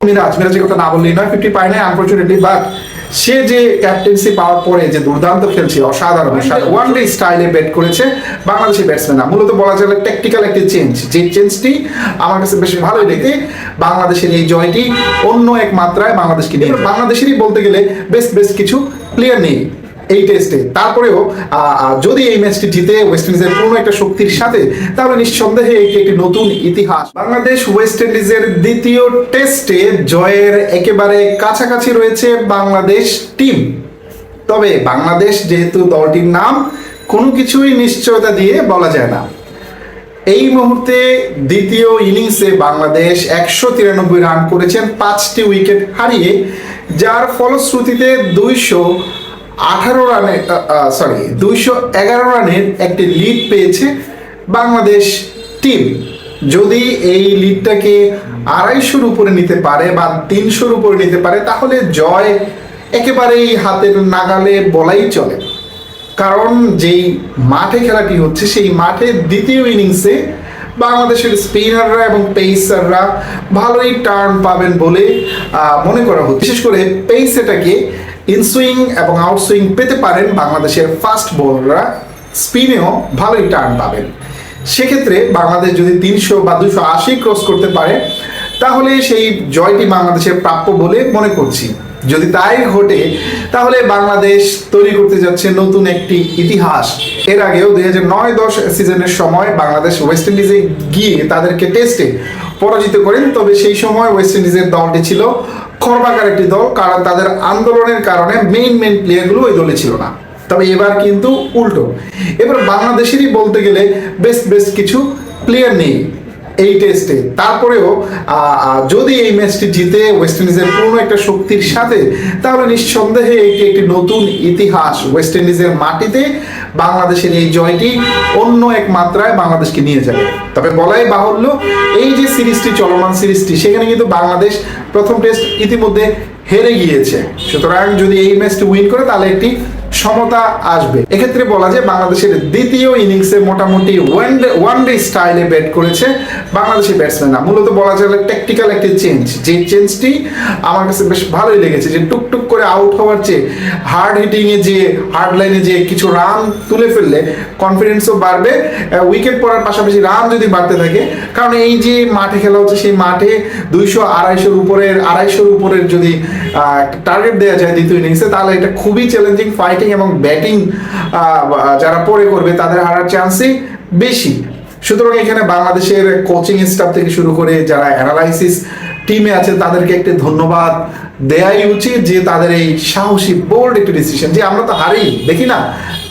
মিরাজ মিরাজের কথা না বললেই নয় ফিফটি পায় নাই আনফর্চুনেটলি বাট সে যে ক্যাপ্টেন্সি পাওয়ার পরে যে দুর্দান্ত খেলছে অসাধারণ ওয়ান ডে স্টাইলে ব্যাট করেছে বাংলাদেশি ব্যাটসম্যান মূলত বলা যায় টেকটিক্যাল একটি চেঞ্জ যে চেঞ্জটি আমার কাছে বেশ ভালোই লেগে বাংলাদেশের এই জয়টি অন্য এক মাত্রায় বাংলাদেশকে নিয়ে। বাংলাদেশেরই বলতে গেলে বেস্ট বেস্ট কিছু প্লেয়ার নেই। এই টেস্টে তারপরেও যদি এই ম্যাচটি জিতে ওয়েস্ট ইন্ডিজের পূর্ণ একটা শক্তির সাথে, তাহলে নিঃসন্দেহে এটি একটি নতুন ইতিহাস। বাংলাদেশ ওয়েস্ট ইন্ডিজের দ্বিতীয় টেস্টে জয়ের একেবারে কাছাকাছি রয়েছে বাংলাদেশ টিম তবে বাংলাদেশ যেহেতু দলটির নাম, কোনো কিছুই নিশ্চয়তা দিয়ে বলা যায় না। এই মুহূর্তে দ্বিতীয় ইনিংসে বাংলাদেশ একশো তিরানব্বই রান করেছেন, পাঁচটি উইকেট হারিয়ে, যার ফলশ্রুতিতে দুইশো আঠারো রানে সরি দুইশো এগারো রানের একটি লিড পেয়েছে বাংলাদেশ টিম যদি এই লিডটাকে আড়াইশোর উপরে নিতে পারে বা তিনশোর উপরে নিতে পারে, তাহলে জয় একেবারেই হাতের নাগালে বলাই চলে। কারণ যেই মাঠে খেলাটি হচ্ছে, সেই মাঠে দ্বিতীয় ইনিংসে বাংলাদেশের স্পিনাররা এবং পেসাররা ভালোই টার্ন পাবেন বলে মনে করা হচ্ছে। বিশেষ করে পেস এটাকে ইনসুইং এবং আউটসুইং পেতে পারেন বাংলাদেশের ফাস্ট বোলাররা স্পিনেও ভালোই টার্ন পাবেন। সেক্ষেত্রে বাংলাদেশ যদি তিনশো বা দুশো আশি ক্রস করতে পারে, তাহলে সেই জয়টি বাংলাদেশের প্রাপ্য বলে মনে করছি। যদি তাই ঘটে, তাহলে বাংলাদেশ তৈরি করতে যাচ্ছে নতুন একটি ইতিহাস। এর আগেও দুই হাজার নয় দশ সিজনের সময় বাংলাদেশ ওয়েস্ট ইন্ডিজে গিয়ে তাদেরকে টেস্টে পরাজিত করেন। তবে সেই সময় ওয়েস্ট ইন্ডিজের দলটি ছিল খর্বাকার একটি দল, কারণ তাদের আন্দোলনের কারণে মেইন মেইন প্লেয়ারগুলো ওই দলে ছিল না। তবে এবার কিন্তু উল্টো। এবার বাংলাদেশেরই বলতে গেলে বেস্ট বেস্ট কিছু প্লেয়ার নেই। এই টেস্টে তারপরেও যদি এই ম্যাচটি জিতে ওয়েস্ট ইন্ডিজের পূর্ণ একটা শক্তির সাথে, তাহলে নিঃসন্দেহে এটি একটি নতুন ইতিহাস ওয়েস্ট ইন্ডিজের মাটিতে বাংলাদেশের এই জয়টি অন্য এক মাত্রায় বাংলাদেশকে নিয়ে যাবে। তবে বলাই বাহুল্য, এই যে সিরিজটি, চলমান সিরিজটি, সেখানে কিন্তু বাংলাদেশ প্রথম টেস্ট ইতিমধ্যে হেরে গিয়েছে। সুতরাং যদি এই ম্যাচটি উইন করে, তাহলে একটি সমতা আসবে। এক্ষেত্রে বলা যায় বাংলাদেশের দ্বিতীয় ইনিংসে মোটামুটি ওয়ান ডে ওয়ান ডে স্টাইলে ব্যাট করেছে বাংলাদেশের ব্যাটসম্যানরা মূলত বলা যায় টেকনিক্যাল একটি চেঞ্জ যে চেঞ্জটি আমার কাছে বেশ ভালোই লেগেছে, যে টুকটুক করে আউট হওয়ার চেয়ে হার্ড হিটিংয়ে যে হার্ড লাইনে যে কিছু রান তুলে ফেললে কনফিডেন্সও বাড়বে উইকেট পড়ার পাশাপাশি রান যদি বাড়তে থাকে, কারণ এই যে মাঠে খেলা হচ্ছে, সেই মাঠে দুইশো আড়াইশোর উপরের আড়াইশোর উপরের যদি টার্গেট দেওয়া যায় দ্বিতীয় ইনিংসে তাহলে এটা খুবই চ্যালেঞ্জিং ফাইটিং এবং ব্যাটিং যারা পরে করবে তাদের হারার চান্সই বেশি। সুতরাং এখানে বাংলাদেশের কোচিং স্টাফ থেকে শুরু করে যারা অ্যানালাইসিস টিমে আছে তাদেরকে একটি ধন্যবাদ। দেয়াই উচিত যে তাদের এই সাহসী বোল্ড একটি ডিসিশন যে আমরা তো হারি, দেখি না,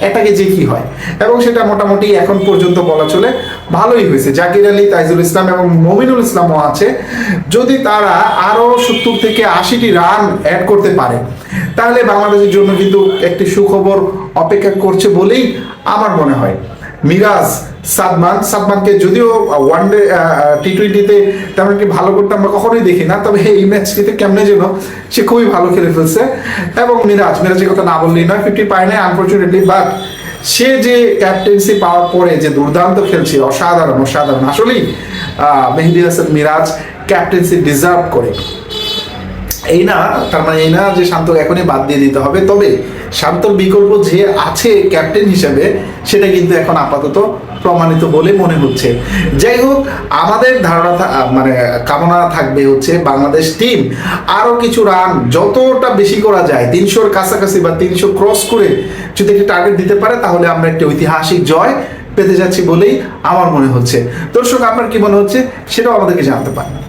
এটাকে যে কি হয়। এবং সেটা মোটামুটি এখন পর্যন্ত বলা চলে ভালোই হয়েছে। জাকির আলী, তাইজুল ইসলাম এবং মমিনুল ইসলামও আছে। যদি তারা আরও সত্তর থেকে আশিটি রান অ্যাড করতে পারে, তাহলে বাংলাদেশের জন্য কিন্তু একটি সুখবর অপেক্ষা করছে বলেই আমার মনে হয়। মিরাজ সাদমান সাদমানকে যদিও ওয়ান ডে টি টোয়েন্টিতে তেমন একটি ভালো করতে আমরা কখনোই দেখি না, তবে এই ম্যাচটিতে কেমনে যেন সে খুবই ভালো খেলে ফেলছে। এবং মিরাজ, মিরাজের কথা না বললেই নয় ফিফটি পায় নাই আনফর্চুনেটলি বাট সে যে ক্যাপ্টেন্সি পাওয়ার পরে যে দুর্দান্ত খেলছে, অসাধারণ অসাধারণ। আসলেই মেহেদি হাসান মিরাজ ক্যাপ্টেন্সি ডিজার্ভ করে। এই না, তার মানে এই না যে শান্ত এখনই বাদ দিয়ে দিতে হবে, তবে শান্তর বিকল্প যে আছে ক্যাপ্টেন হিসেবে, সেটা কিন্তু এখন আপাতত প্রমাণিত বলে মনে হচ্ছে। যাই হোক, আমাদের ধারণা মানে কামনা থাকবে হচ্ছে বাংলাদেশ টিম। আরও কিছু রান যতটা বেশি করা যায়, তিনশোর কাছাকাছি বা তিনশো ক্রস করে যদি একটি টার্গেট দিতে পারে, তাহলে আমরা একটি ঐতিহাসিক জয় পেতে যাচ্ছি বলেই আমার মনে হচ্ছে। দর্শক, আপনার কি মনে হচ্ছে? সেটাও আমাদেরকে জানতে পারেন।